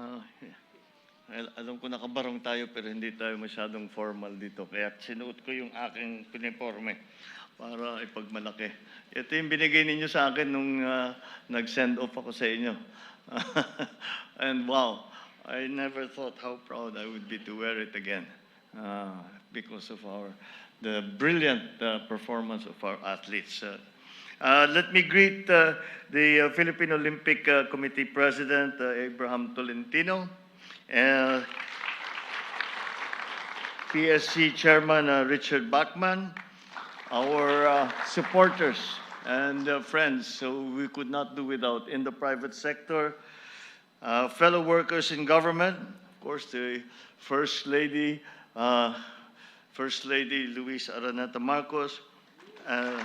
Ah, al- alam ko nakabarong tayo pero hindi tayo masyadong formal dito. Kaya sinuot ko yung aking uniforme para ipagmalaki. Ito yung binigay ninyo sa akin nung ah, nag-send off ako sa inyo. And wow, I never thought how proud I would be to wear it again uh, because of our the brilliant uh, performance of our athletes. Uh, uh, let me greet uh, the uh, Philippine Olympic uh, Committee President uh, Abraham Tolentino, uh, PSC Chairman uh, Richard Bachman, our uh, supporters and uh, friends. Who we could not do without in the private sector, uh, fellow workers in government, of course, the First Lady, uh, First Lady Luis Araneta Marcos, uh,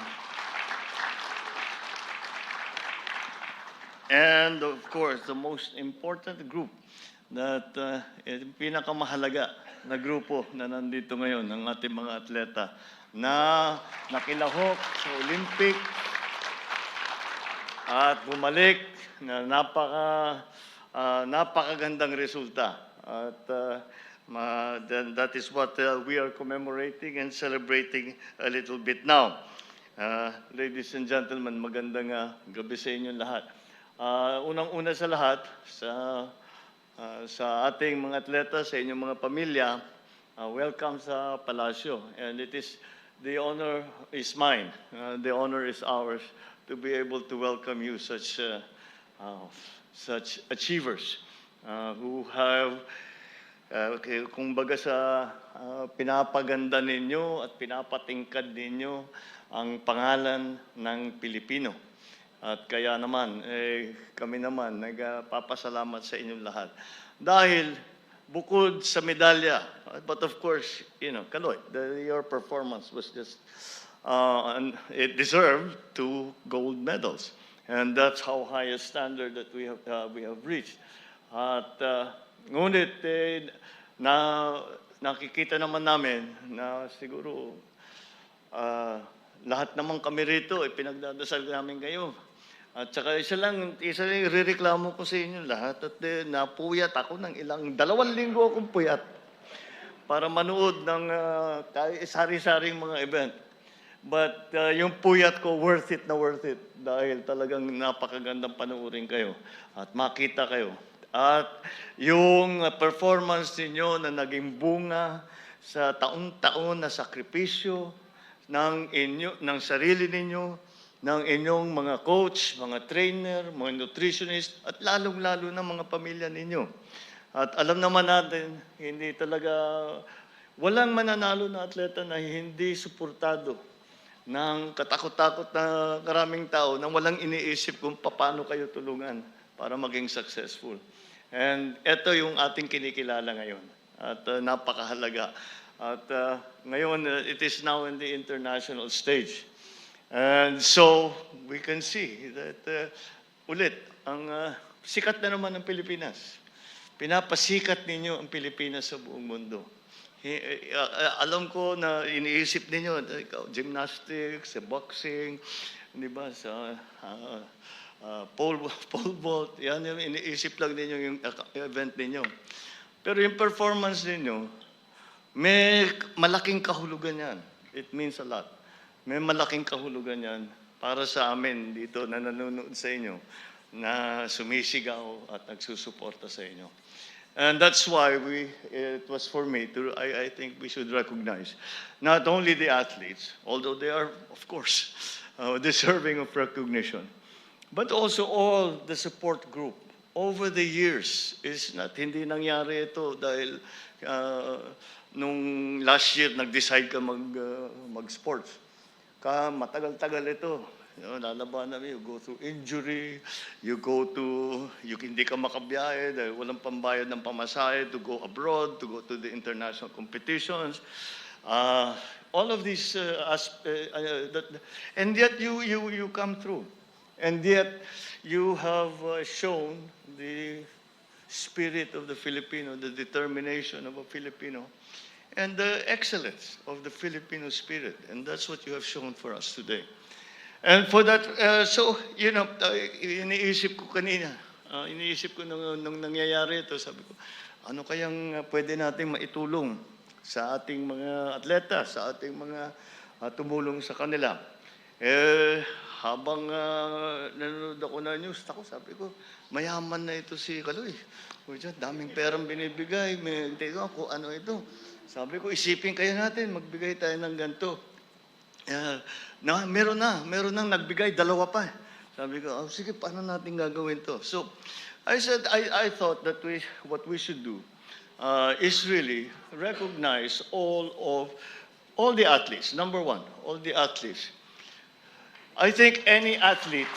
and of course, the most important group that uh, yung pinakamahalaga na grupo na nandito ngayon ng ating mga atleta na nakilahok sa Olympic at bumalik na napaka ah, napakagandang resulta. At ah, ma- then that is what ah, we are commemorating and celebrating a little bit now. Ah, ladies and gentlemen, magandang ah, gabi sa inyong lahat. Ah, unang-una sa lahat, sa ah, sa ating mga atleta, sa inyong mga pamilya, ah, welcome sa Palasyo. And it is the honor is mine. Uh, the honor is ours to be able to welcome you, such uh, uh, such achievers uh, who have uh, okay, kumbaga sa uh, pinapaganda ninyo at pinapatingkad ninyo ang pangalan ng Pilipino. At kaya naman, eh, kami naman nagpapasalamat sa inyong lahat. Dahil bukod sa medalya, but of course, you know, Kaloy, the, your performance was just, uh, and it deserved two gold medals. And that's how high a standard that we have, uh, we have reached. At uh, ngunit, eh, na, nakikita naman namin na siguro Ah, lahat naman kami rito, eh, pinagdadasal namin kayo. At saka isa lang, isa lang rireklamo ko sa inyo lahat at eh, napuyat ako ng ilang, dalawang linggo akong puyat para manood ng kahit sari-saring mga event. But ah, yung puyat ko, worth it na worth it dahil talagang napakagandang panoorin kayo at makita kayo. At yung performance ninyo na naging bunga sa taong-taon na sakripisyo ng inyo ng sarili ninyo, ng inyong mga coach, mga trainer, mga nutritionist at lalong-lalo na mga pamilya ninyo. At alam naman natin, hindi talaga walang mananalo na atleta na hindi suportado ng katakot-takot na karaming tao na walang iniisip kung paano kayo tulungan para maging successful. And ito yung ating kinikilala ngayon. At uh, napakahalaga. At uh, ngayon, uh, it is now in the international stage. And so, we can see that uh, ulit, ang uh, sikat na naman ng Pilipinas. Pinapasikat ninyo ang Pilipinas sa buong mundo. Uh, uh, alam ko na iniisip ninyo, gymnastics, boxing, di ba, sa uh, uh, pole, pole vault, yan yung iniisip lang ninyo yung uh, event ninyo. Pero yung performance ninyo, may malaking kahulugan yan. It means a lot. May malaking kahulugan yan para sa amin dito na nanonood sa inyo na sumisigaw at nagsusuporta sa inyo. And that's why we, it was for me to, I, I think we should recognize not only the athletes, although they are, of course, uh, deserving of recognition, but also all the support group. Over the years, is not, hindi nangyari ito dahil uh, nung last year nag-decide ka mag, uh, mag-sports. Ka, matagal-tagal ito. You know, lalaban namin, you go through injury, you go to, you, hindi ka makabiyahe dahil walang pambayad ng pamasahe to go abroad, to go to the international competitions. Uh, all of these, uh, as, uh, uh, that, and yet you, you, you come through. And yet you have uh, shown the spirit of the Filipino, the determination of a Filipino, and the excellence of the Filipino spirit. And that's what you have shown for us today. And for that, uh, so, you know, uh, iniisip ko kanina, ah, iniisip ko nung, nung nangyayari ito, sabi ko, ano kayang ah, pwede nating maitulong sa ating mga atleta, sa ating mga ah, tumulong sa kanila. Eh, habang ah, nanonood ako na news, ako sabi ko, mayaman na ito si Kaloy. Dyan, daming perang binibigay, may, ko ano ito. Sabi ko, isipin kayo natin, magbigay tayo ng ganito. Yeah, na, meron na, meron nang nagbigay, dalawa pa. Sabi ko, oh, sige, paano natin gagawin to? So, I said, I, I thought that we, what we should do uh, is really recognize all of, all the athletes. Number one, all the athletes. I think any athlete,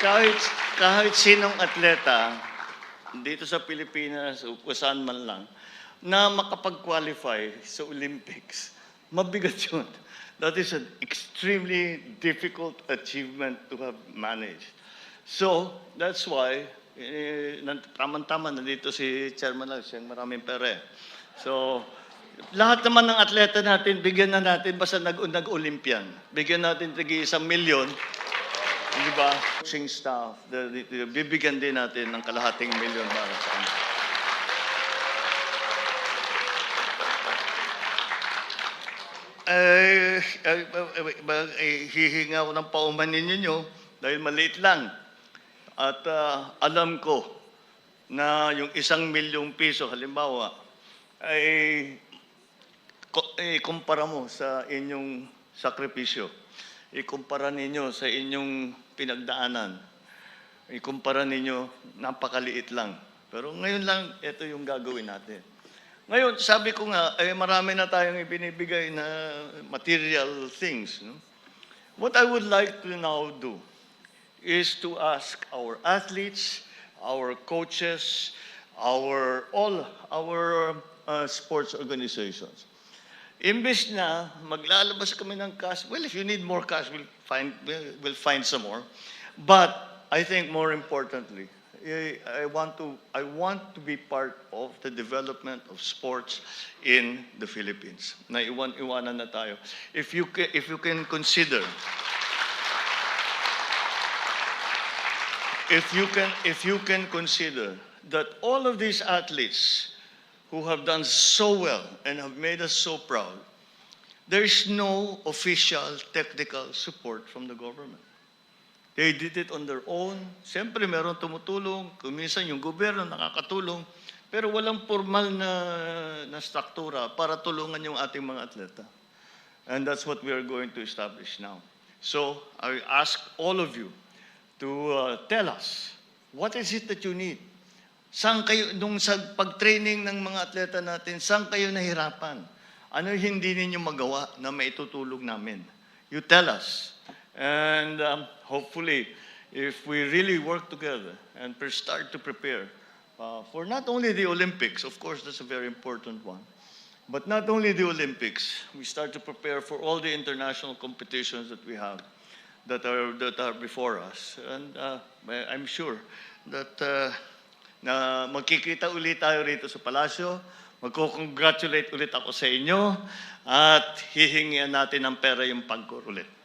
kahit, kahit sinong atleta, dito sa Pilipinas o man lang, na makapag-qualify sa Olympics, mabigat yun. That is an extremely difficult achievement to have managed. So, that's why, eh, tama-tama, nandito si Chairman lang, siyang maraming pere. So, lahat naman ng atleta natin, bigyan na natin, basta nag- nag-Olympian. Bigyan natin tigi isang milyon, di ba? Coaching staff, the, the- the- bibigyan din natin ng kalahating milyon para sa kanila. Eh, eh, eh, eh, eh, hihinga ako ng paumanin ninyo dahil maliit lang. At ah, alam ko na yung isang milyong piso, halimbawa, ay eh, kumpara mo sa inyong sakripisyo. Ikumpara ninyo sa inyong pinagdaanan. Ikumpara ninyo, napakaliit lang. Pero ngayon lang, ito yung gagawin natin. Ngayon, sabi ko nga, eh, marami na tayong ibinibigay na material things. No? What I would like to now do is to ask our athletes, our coaches, our all our uh, sports organizations. Imbes na maglalabas kami ng cash, well, if you need more cash, we'll find, we'll- find some more. But I think more importantly, I want to, I want to be part of the development of sports in the Philippines. Na iwan, iwanan na tayo. If you, if you can consider, if you can, if you can consider that all of these athletes who have done so well and have made us so proud, there is no official technical support from the government. They did it on their own. Siyempre, meron tumutulong. Kuminsan yung gobyerno nakakatulong. Pero walang formal na, na struktura para tulungan yung ating mga atleta. And that's what we are going to establish now. So, I ask all of you to uh, tell us, what is it that you need? Saan kayo, nung sa pag-training ng mga atleta natin, saan kayo nahirapan? Ano hindi ninyo magawa na maitutulog namin? You tell us. And um, hopefully, if we really work together and start to prepare uh, for not only the Olympics, of course, that's a very important one, but not only the Olympics, we start to prepare for all the international competitions that we have that are, that are before us. And uh, I'm sure that uh, na magkikita ulit tayo rito sa palasyo, magko-congratulate ulit ako sa inyo, at hihingian natin ng pera yung pagkor ulit.